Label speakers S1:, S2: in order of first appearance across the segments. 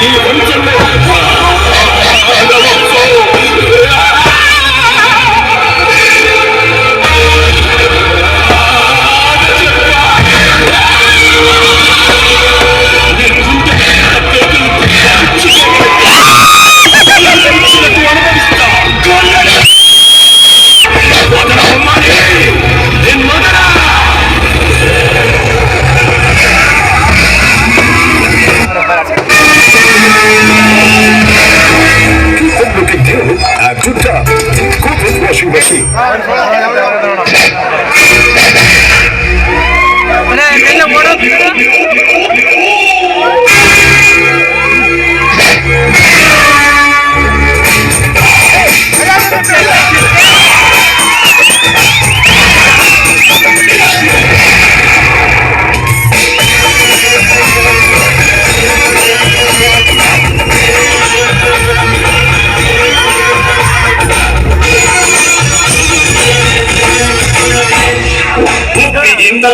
S1: 你准备好？Good looking dude. I'm too tough. Good with
S2: wishy-washy.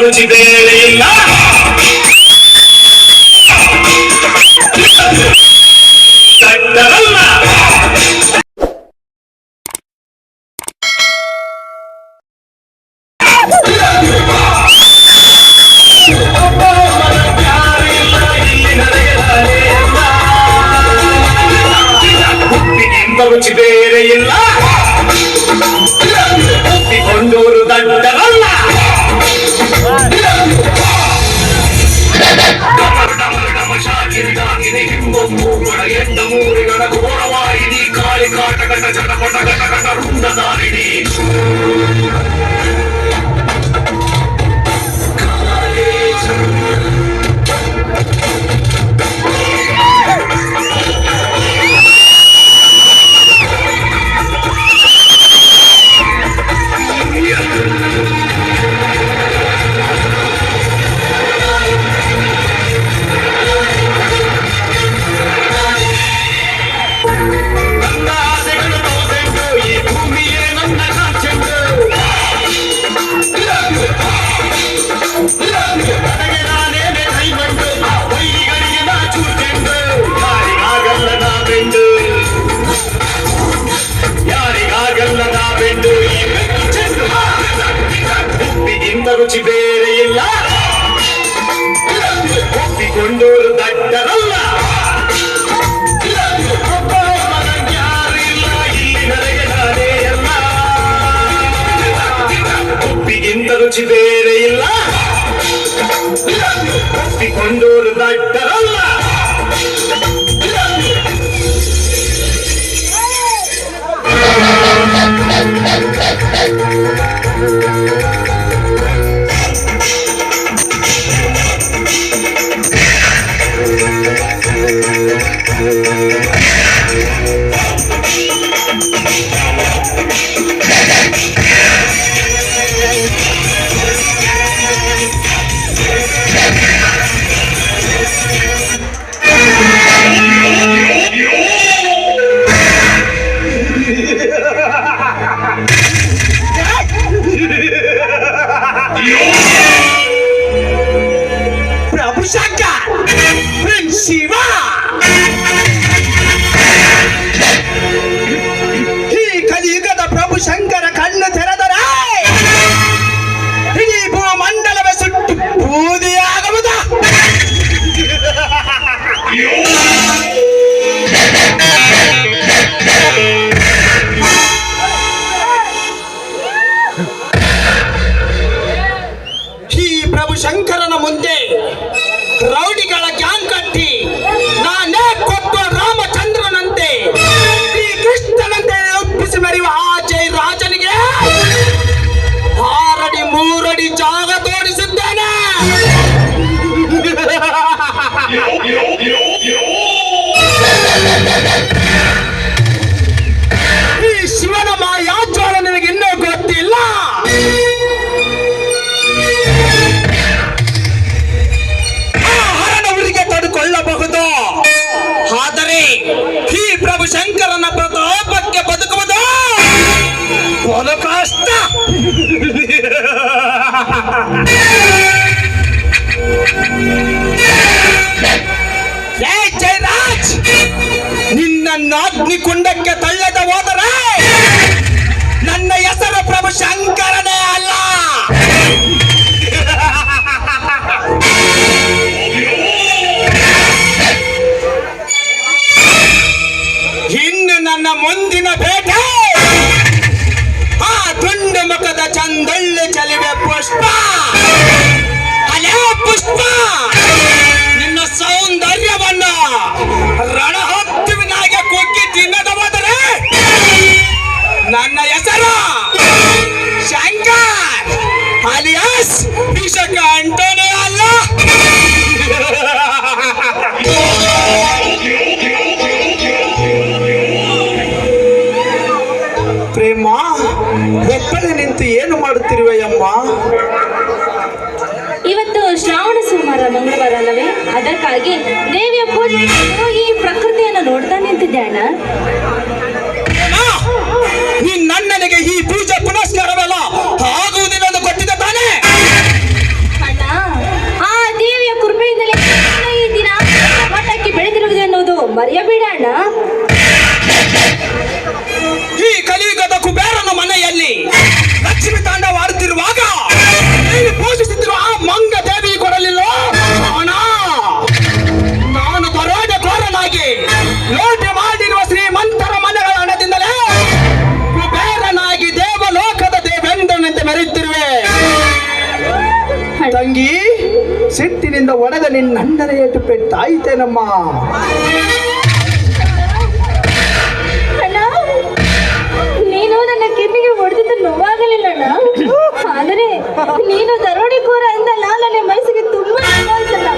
S2: ರುಚಿ ಬೇರೆ ಇಲ್ಲ ರುಚಿ ಬೇರೆ ಇಲ್ಲ ಉಪ್ಪಿಕೊಂಡೂರು ದಡ್ಡರಲ್ಲ కుంభూరుడ ఎండమూరిగడ ఘోరవాయిని కాళి కాటగట చటపట గట గట రుండదారిని ರುಚಿ ಬೇರೆ ಇಲ್ಲ. ಒಪ್ಪಿಕೊಂಡೋರು ದಡ್ಡರಲ್ಲ. ಒಪ್ಪಿಗಿಂತ ರುಚಿ ಬೇರೆ ಇಲ್ಲ. ಒಪ್ಪಿಕೊಂಡೋರು ದಡ್ಡರಲ್ಲ.
S3: ಪ್ರಭು ನನ್ನ ಅಗ್ನಿ ಕುಂಡಕ್ಕೆ ತಳ್ಳದ ಹೋದರೆ ನನ್ನ ಹೆಸರು ಪ್ರಭು ಶಂಕರನೇ ಅಲ್ಲ. ಇನ್ನು ನನ್ನ ಮುಂದಿನ ಬೇಟೆ ಆ ತುಂಡು ಮುಖದ ಚಂದಳ್ಳಿ ಚಲಿವೆ ಪುಷ್ಪ. ಅಲೇ ಪುಷ್ಪ. ಒಬ್ಬಳೆ ನಿಂತು ಏನು ಮಾಡುತ್ತಿರುವೆಯಮ್ಮ ಇವತ್ತು ಶ್ರಾವಣ ಸೋಮವಾರ, ಮಂಗಳವಾರ ಅಲ್ಲವೇ?
S4: ಅದಕ್ಕಾಗಿ ದೇವಿಯ ಪೂಜೆ ಈ ಪ್ರಕೃತಿಯನ್ನು ನೋಡ್ತಾ ನಿಂತಿದ್ದೆ ಅಣ್ಣ.
S3: ಒಡೆದ ನಿನ್ನ ಅಣ್ಣನ ಏಟು ಪೆಟ್ಟಾಯಿತೇನಮ್ಮ
S4: ಅಣ್ಣ ನೀನು ನನ್ನ ಕಿಡ್ನಿಗೆ ಹೊಡೆದಿದ್ದು ನೋವಾಗಲಿಲ್ಲ ಅಣ್ಣ. ಆದರೆ ನೀನು ದರೋಡೆಕೋರ ಅಂದಲ್ಲ ನನ್ನ ಮನಸ್ಸಿಗೆ ತುಂಬಾ ನೋವಾಯ್ತಲ್ಲ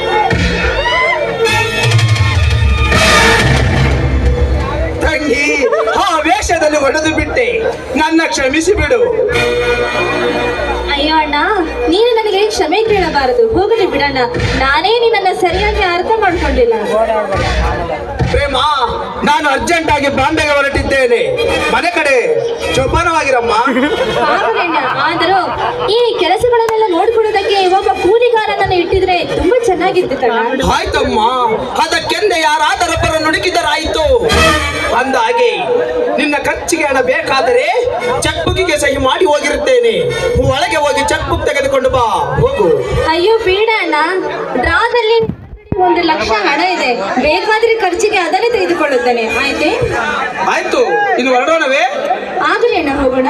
S3: ತಂಗಿ ಆ ವೇಷದಲ್ಲಿ ಒಡೆದು ಬಿಟ್ಟೆ. ನನ್ನ ಕ್ಷಮಿಸಿ ಬಿಡು.
S4: ಅಯ್ಯೋ ಅಣ್ಣ ನೀನು ಕ್ಷಮೆ ಕೇಳಬಾರದು. ಹೋಗಲಿ ಬಿಡಣ್ಣ. ನಾನೇ ನಿನ್ನನ್ನ ಸರಿಯಾಗಿ ಅರ್ಥ ಮಾಡ್ಕೊಂಡಿಲ್ಲ.
S3: ಪ್ರೇಮ ನಾನು ಅರ್ಜೆಂಟ್ ಆಗಿ ಬಾಂಬೆಗೆ ಹೊರಟಿದ್ದೇನೆ. ಮನೆ ಕಡೆ ಜೋಪಾನವಾಗಿರಮ್ಮ.
S4: ಆದರೂ ಈ ಕೆಲಸಗಳನ್ನೆಲ್ಲ ನೋಡ್ಕೊಳ್ಳೋದಕ್ಕೆ ಒಬ್ಬ ಕೂಲಿಗಾರನನ್ನ ಇಟ್ಟಿದ್ರೆ ತುಂಬಾ ಚೆನ್ನಾಗಿತ್ತು
S3: ಆಯ್ತಮ್ಮ. ಅದಕ್ಕೆಂದೇ ಯಾರಾದರೊಬ್ಬರ ನುಡುಕಿದರಾಯಿತು ಅಂದಾಗೆ ನಿನ್ನ ಖರ್ಚಿಗೆ ಹಣ ಬೇಕಾದರೆ ಚೆಕ್ ಬುಕ್ಕಿಗೆ ಸಹಿ ಮಾಡಿ ಹೋಗಿರುತ್ತೇನೆ. ಒಳಗೆ ಹೋಗಿ ಚೆಕ್ ಬುಕ್
S4: ಅಯ್ಯೋ ಬೇಡ ಅಣ್ಣ. ಡ್ರಾದಲ್ಲಿ ಒಂದು ಲಕ್ಷ ಹಣ ಇದೆ. ಬೇಕಾದ್ರೆ ಖರ್ಚಿಗೆ ಅದನ್ನೇ ತೆಗೆದುಕೊಳ್ಳುತ್ತೇನೆ. ಆಯ್ತೆ?
S3: ಆಯ್ತು. ಇದು ಹೊರಡೋಣವೇ?
S4: ಆಗಲಿ ಅಣ್ಣ ಹೋಗೋಣ.